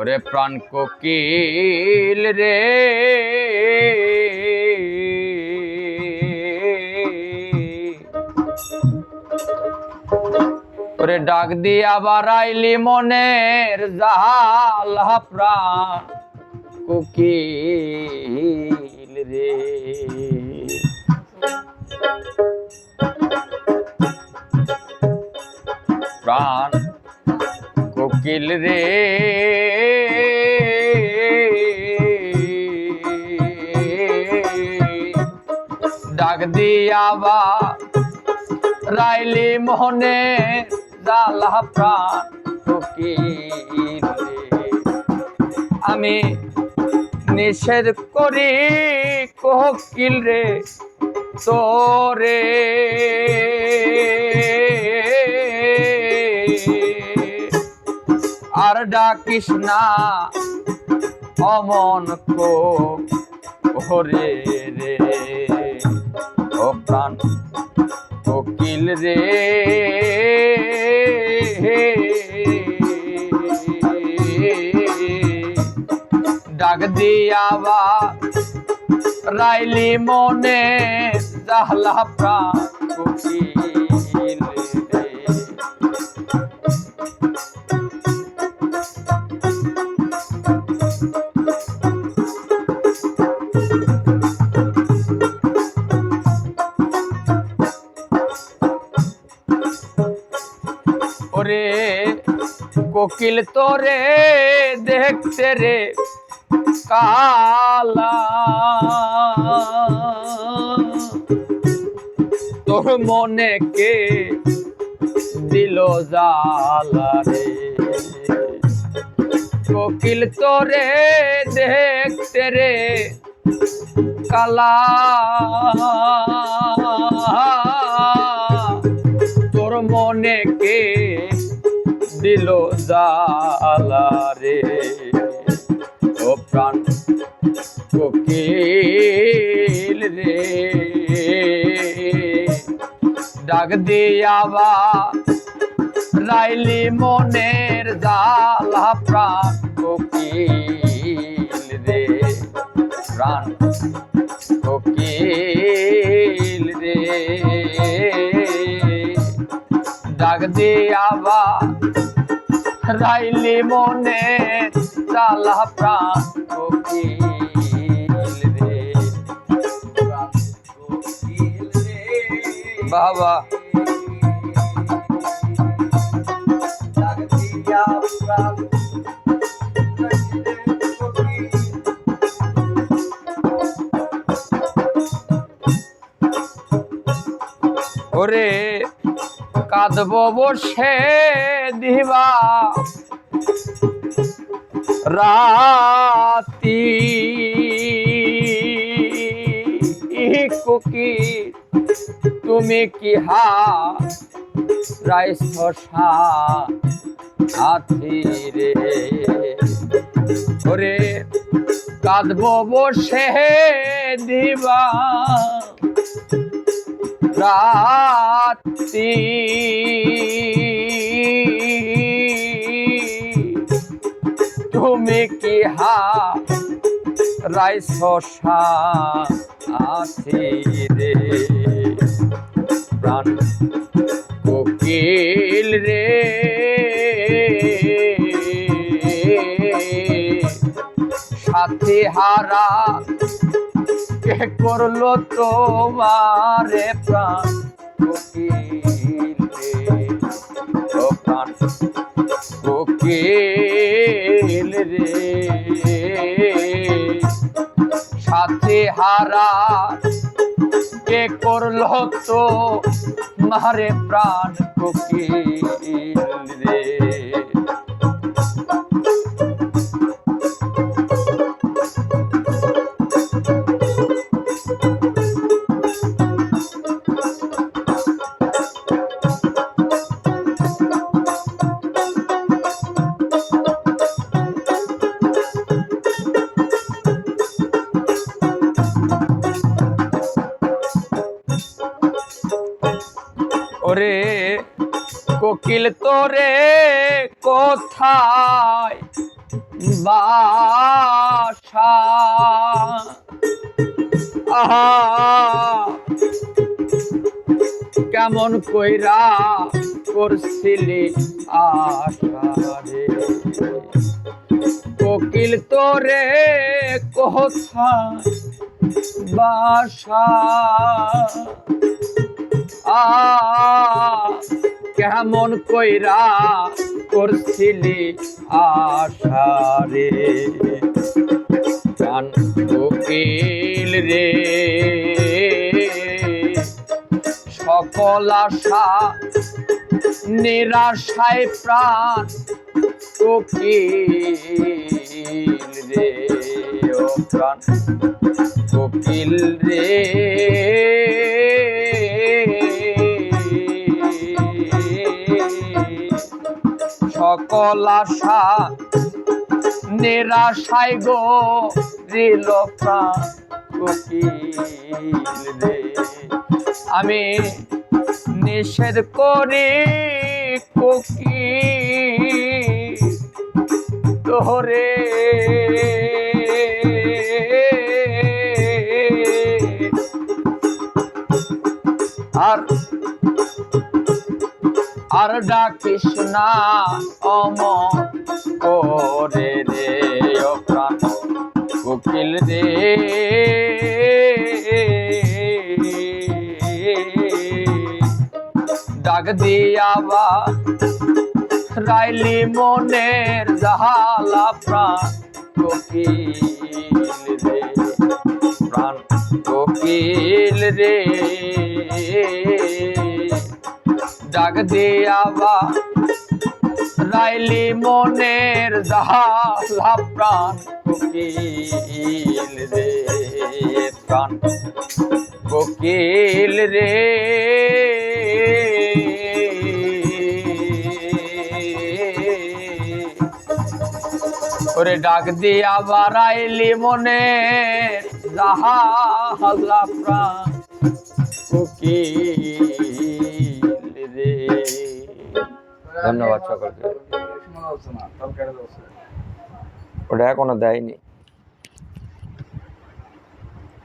ওরে প্রাণ কোকিল রে। ওরে ডাক আবার আইলি মনের জালা প্রাণ কোকিল রে। প্রাণ কোকিল রে। ডাক দিয়াবা রাইলি মোহনে জালা প্রাণ আমি নিষেধ করি কোকিল রে, তোরে। আর ডাকিস না অমন কো ওরে রে ও প্রাণ কোকিল রে। ডাক দিয়াবা রাইলি মনে জাহলা প্রাণ। ওরে কোকিল তোরে দেখতে রে কালা। তোর মনে কে দিল জালা রে? কোকিল তোরে দেখতে রে কালা। তোর মনে কে দিল জালা রে। ও প্রাণ কোকিল রে। ডাক দিয়াবা রাইলি মনের জালা প্রাণ কোকিল রে। প্রাণ কোকিল রে। ডাক দিয়াবা রাইলি মনে চালা প্রাণ বাবা। ওরে। কাঁদব বসে দিবা। রাতি কুকি, তুমি কি হা রাইস আছি রে? ওরে কাঁদব বসে দিবা। রাতি তুমি কি হা রাই শশা আছি রে? প্রাণ কোকিল রে। সাথে হারা কে করল তোমারে প্রাণ। ও প্রাণ কোকিল রে, সাথে হারা কে করল তো মারে প্রাণ, কোকিল রে। কোকিল তোরে কোথায় বাসা? আহা! কেমন কইরা করছিলি আশারে? কোকিল তোরে কোথায় বাসা? আ কেমন কইরা করছিলি আশারে প্রাণ কোকিল রে। সকল আশা নিরাশায় প্রাণ কোকিল রে। ও প্রাণ কোকিল রে। সকল আশা নিরাশায় গো রিল রে। আমি নিষেধ করি কোকি তোরে। আর আর ডাকিস না অমর করে রে প্রাণ। কোকিল রে। ডাক দিয়াবা রাইলি মনের জাহালা প্রাণ। কোকিল রে, প্রাণ। কোকিল রে। ডাক দিয়াবা, রাইলি মনের জাহালা প্রাণ, কোকিল রে প্রাণ, কোকিল রে। ওরে ডাক দিয়া বারাইলি মনের জাহালা প্রাণ, কোকিল ধন্যবাদ সকলকে। ওটা এখনও দেয়নি।